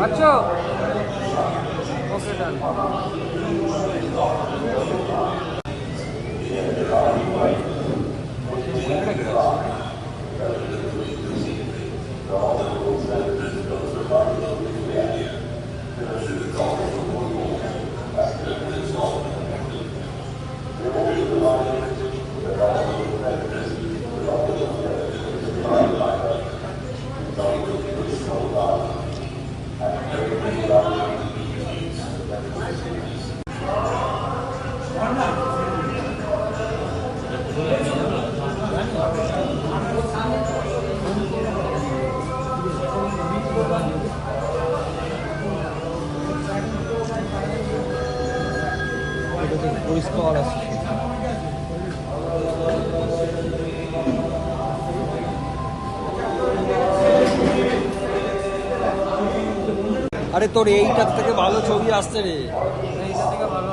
बच्चों okay done এটাতে পরিষ্কার আরে তোর এইটার থেকে ভালো ছবি আসছে রে। এইটা থেকে ভালো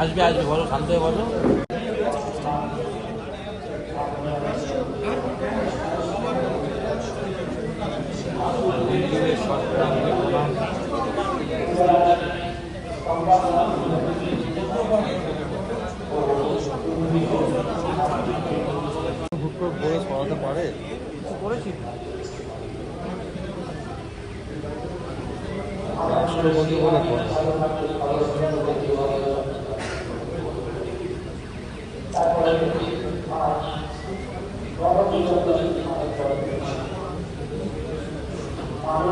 আসবে আসবে বলো শান্ত হয়ে বলো। পারে রাষ্ট্রপতি বলে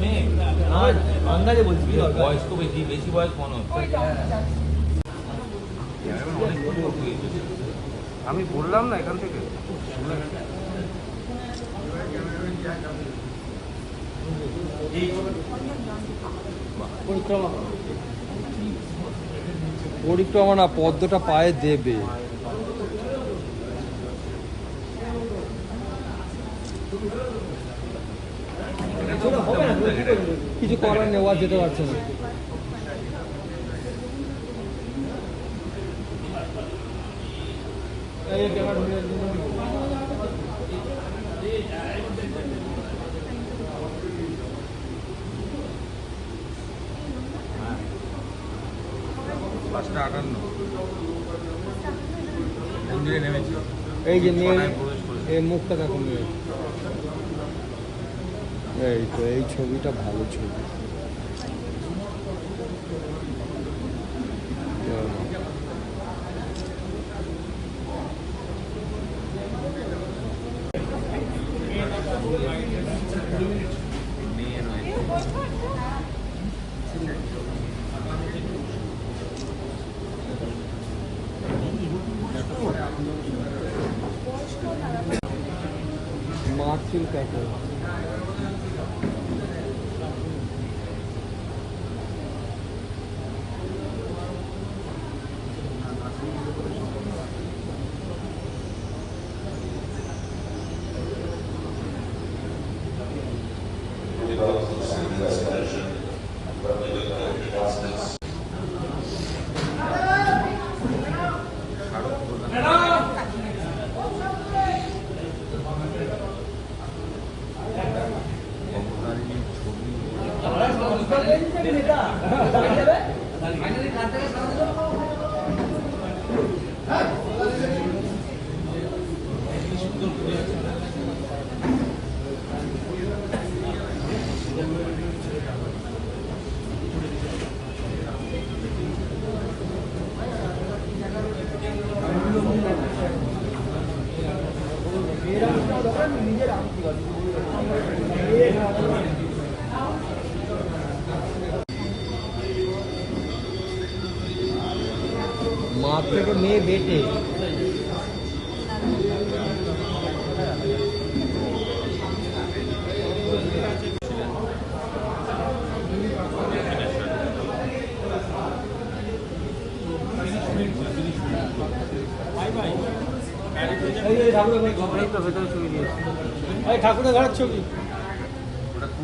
মেয়ে আন্দাজে বলছি বয়স তো বেশি বেশি বয়স মনে হচ্ছে। হয়ে। আমি বললাম না এখান থেকে। পরিক্রমা। পরিক্রমা না পদ্মটা পায়ে দেবে। কিছু করার নেওয়া যেতে পারছে না। পাঁচটা আটান্ন। মন্দিরে এই যে মেয়ে ছটায় এই মুখটা দেখো মেয়ে। এই তো এই ছবিটা ভালো ছবি। মেয়ে রয়েছে মার্চিল প্যাকেট মা থেকে মেয়ে বেটে ঠাকুরের ঘরের ছবি ওটা তুলে এনে দিয়ে কিন্তু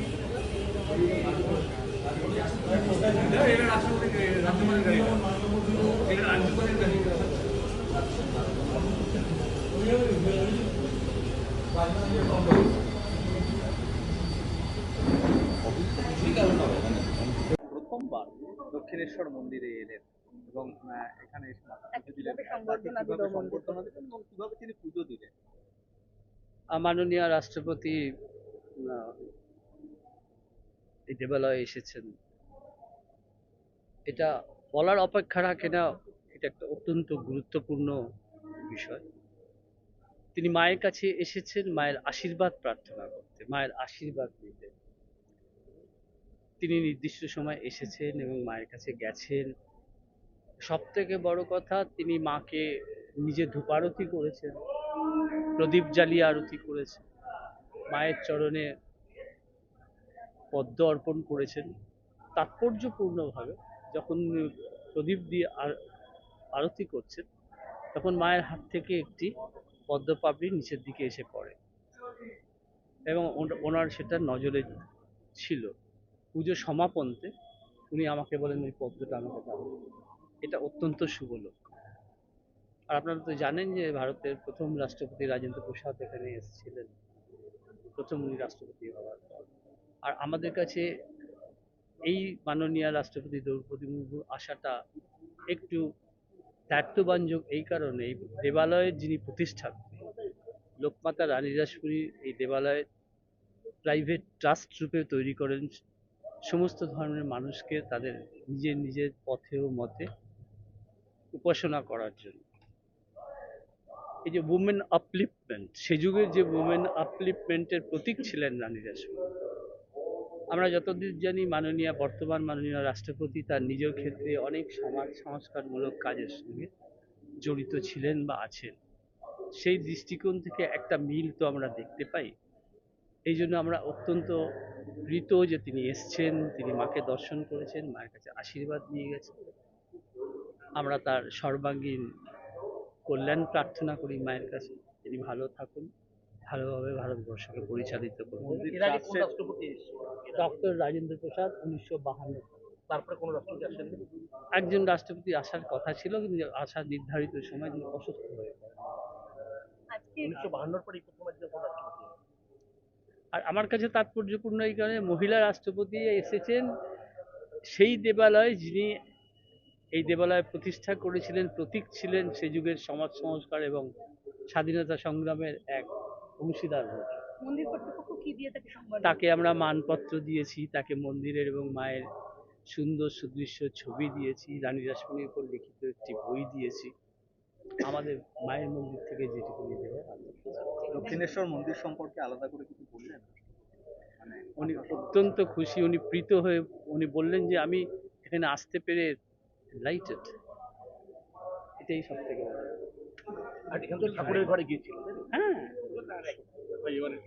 প্রথমবার দক্ষিণেশ্বর মন্দিরে এলেন এবং এখানে। কীভাবে তিনি পুজো দিলেন? মাননীয় রাষ্ট্রপতি আহ, এই দেবালয়ে এসেছেন। এটা বলার অপেক্ষা রাখে না, এটা একটা অত্যন্ত গুরুত্বপূর্ণ বিষয়। তিনি মায়ের কাছে এসেছেন, মায়ের আশীর্বাদ প্রার্থনা করতে, মায়ের আশীর্বাদ নিতে। তিনি নির্দিষ্ট সময় এসেছেন এবং মায়ের কাছে গেছেন। সব থেকে বড় কথা, তিনি মাকে নিজে ধূপারতি করেছেন, প্রদীপ জ্বালিয়ে আরতি করেছেন, মায়ের চরণে পদ্ম অর্পণ করেছেন, তাৎপর্যপূর্ণভাবে। যখন প্রদীপ দিয়ে আর- আরতি করছেন, তখন মায়ের হাত থেকে একটি পদ্ম পাপড়ি নিচের দিকে এসে পড়ে। এবং ওন- ওনার সেটা নজরে ছিল। পুজো সমাপন্তে উনি আমাকে বলেন ওই পদ্মটা আমাকে দাও। এটা অত্যন্ত শুভ লক্ষণ আর আপনারা তো জানেন যে ভারতের প্রথম রাষ্ট্রপতি রাজেন্দ্র প্রসাদ এখানে এসেছিলেন। প্রথম উনি রাষ্ট্রপতি হওয়ার পর। আর আমাদের কাছে এই মাননীয় রাষ্ট্রপতি দ্রৌপদী মুর্মুর আসাটা একটু দায়িত্ববাঞ্জক এই কারণে, এই দেবালয়ের যিনি প্রতিষ্ঠাত্রী লোকমাতা রানী রাসমণি এই দেবালয় প্রাইভেট ট্রাস্ট রূপে তৈরি করেন, সমস্ত ধর্মের মানুষকে তাদের নিজের নিজের পথে ও মতে উপাসনা করার জন্য। এই যে উমেন আপলিফমেন্ট সে যুগের যে উমেন আপলিফমেন্টের প্রতীক ছিলেন রানী আমরা যতদূর জানি মাননীয়, বর্তমান মাননীয় রাষ্ট্রপতি তার নিজের ক্ষেত্রে অনেক সমাজ সংস্কারমূলক কাজের সঙ্গে জড়িত ছিলেন বা আছেন। সেই দৃষ্টিকোণ থেকে একটা মিল তো আমরা দেখতে পাই। এই জন্য আমরা অত্যন্ত প্রীত যে তিনি এসছেন, তিনি মাকে দর্শন করেছেন, মায়ের কাছে আশীর্বাদ নিয়ে গেছেন। আমরা তার সর্বাঙ্গীন কল্যাণ প্রার্থনা করি মায়ের কাছে। তিনি ভালো থাকুন। ভালোভাবে ভারতবর্ষকে পরিচালিত রাষ্ট্রপতি ডক্টর রাজেন্দ্র প্রসাদ উনিশশো বাহান্ন তারপরে কোনো রাষ্ট্রপতি আসেন একজন রাষ্ট্রপতি আসার কথা ছিল কিন্তু আসার নির্ধারিত সময় তিনি অসুস্থ হয়ে পড়েন। উনিশশো বাহান্নর পরে আর আমার কাছে তাৎপর্যপূর্ণ এই কারণে মহিলা রাষ্ট্রপতি এসেছেন। সেই দেবালয় যিনি এই দেবালয় প্রতিষ্ঠা করেছিলেন প্রতীক ছিলেন সে যুগের সমাজ সংস্কার এবং স্বাধীনতা সংগ্রামের এক অংশীদার হন। মন্দির কর্তৃপক্ষ কি দিয়ে তাকে আমরা মানপত্র দিয়েছি তাকে মন্দিরের এবং মায়ের সুন্দর সুদৃশ্য ছবি দিয়েছি রানী রাসমণির উপর লিখিত একটি বই দিয়েছি। আমাদের মায়ের মন্দির থেকে যেটুকু হয় দক্ষিণেশ্বর মন্দির সম্পর্কে আলাদা করে কিছু বললেন? মানে উনি অত্যন্ত খুশি উনি প্রীত হয়ে উনি বললেন যে আমি এখানে আসতে পেরে লাইটেড এটাই সব থেকে বড়। আর এখান থেকে ঠাকুরের ঘরে গিয়েছিলেন হ্যাঁ। ಇವರೇ